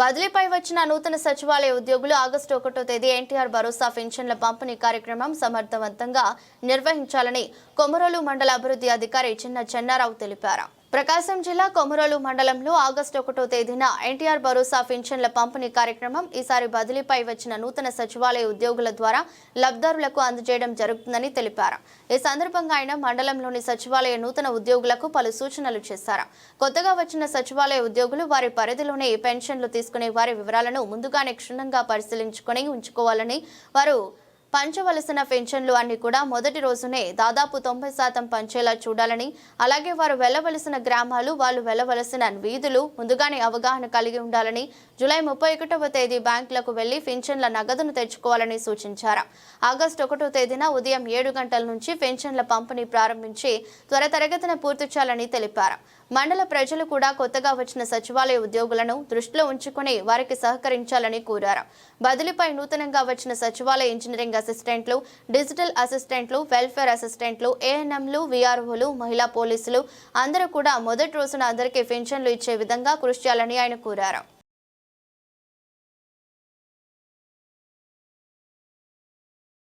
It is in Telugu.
బదిలీపై వచ్చిన నూతన సచివాలయ ఉద్యోగులు ఆగస్టు ఒకటో తేదీ ఎన్టీఆర్ భరోసా పెన్షన్ల పంపిణీ కార్యక్రమం సమర్థవంతంగా నిర్వహించాలని కొమరోలు మండల అభివృద్ధి అధికారి చిన్న చెన్నారావు తెలిపారు. ప్రకాశం జిల్లా కొమరోలు మండలంలో ఆగస్టు ఒకటో తేదీన ఎన్టీఆర్ భరోసా పింఛన్ల పంపిణీ కార్యక్రమం ఈసారి బదిలీపై వచ్చిన నూతన సచివాలయ ఉద్యోగుల ద్వారా లబ్ధారులకు అందజేయడం జరుగుతుందని తెలిపారు. ఈ సందర్భంగా ఆయన మండలంలోని సచివాలయ నూతన ఉద్యోగులకు పలు సూచనలు చేశారు. కొత్తగా వచ్చిన సచివాలయ ఉద్యోగులు వారి పరిధిలోనే పెన్షన్లు తీసుకునే వారి వివరాలను ముందుగానే క్షుణ్ణంగా పరిశీలించుకొని ఉంచుకోవాలని వారు పంచవలసిన పెన్షన్లు అన్ని కూడా మొదటి రోజునే దాదాపు తొంభై శాతం పంచేలా చూడాలని అలాగే వారు వెళ్ళవలసిన గ్రామాలు వాళ్ళు వెళ్ళవలసిన వీధులు ముందుగానే అవగాహన కలిగి ఉండాలని జూలై ముప్పై ఒకటవ తేదీ బ్యాంకులకు వెళ్ళి పెన్షన్ల నగదును తెచ్చుకోవాలని సూచించారు. ఆగస్టు ఒకటో తేదీన ఉదయం ఏడు గంటల నుంచి పెన్షన్ల పంపిణీ ప్రారంభించి త్వర తరగతిన పూర్తి చేయాలని తెలిపారు. మండల ప్రజలు కూడా కొత్తగా వచ్చిన సచివాలయ ఉద్యోగులను దృష్టిలో ఉంచుకుని వారికి సహకరించాలని కోరారు. బదిలీపై నూతనంగా వచ్చిన సచివాలయ ఇంజనీరింగ్ అసిస్టెంట్లు డిజిటల్ అసిస్టెంట్లు వెల్ఫేర్ అసిస్టెంట్లు ఏఎన్ఎంలు వీఆర్ఓలు మహిళా పోలీసులు అందరూ కూడా మొదటి రోజున అందరికీ పెన్షన్లు ఇచ్చే విధంగా కృషి చేయాలని ఆయన కోరారు.